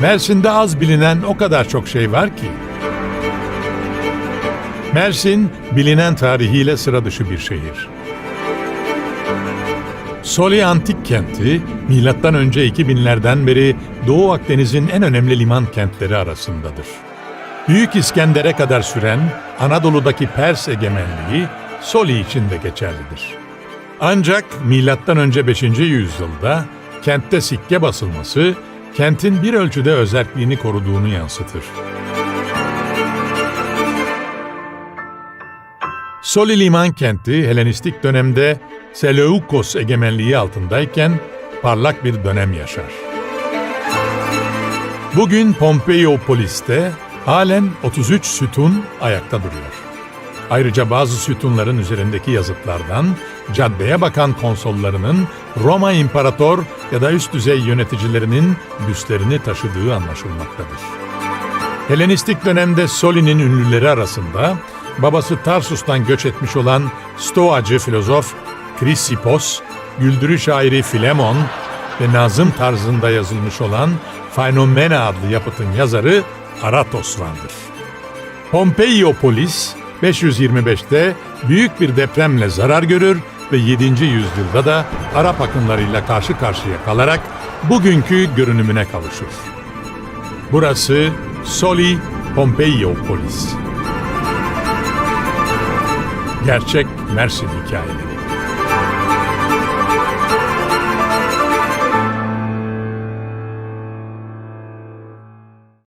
Mersin'de az bilinen o kadar çok şey var ki. Mersin, bilinen tarihiyle sıra dışı bir şehir. Soli Antik Kenti, önce 2000'lerden beri Doğu Akdeniz'in en önemli liman kentleri arasındadır. Büyük İskender'e kadar süren Anadolu'daki Pers egemenliği Soli için de geçerlidir. Ancak önce 5. yüzyılda kentte sikke basılması kentin bir ölçüde özerkliğini koruduğunu yansıtır. Soli liman kenti Helenistik dönemde Seleukos egemenliği altındayken parlak bir dönem yaşar. Bugün Pompeiopolis'te halen 33 sütun ayakta duruyor. Ayrıca bazı sütunların üzerindeki yazıtlardan caddeye bakan konsollarının Roma İmparator ya da üst düzey yöneticilerinin büstlerini taşıdığı anlaşılmaktadır. Helenistik dönemde Soli'nin ünlüleri arasında babası Tarsus'tan göç etmiş olan Stoacı filozof Krisippos, güldürü şairi Filemon ve nazım tarzında yazılmış olan Phaenomena adlı yapıtın yazarı Aratos vardır. Pompeiopolis 525'te büyük bir depremle zarar görür ve 7. yüzyılda da Arap akınlarıyla karşı karşıya kalarak bugünkü görünümüne kavuşur. Burası Soli Pompeiopolis. Gerçek Mersin hikayeleri.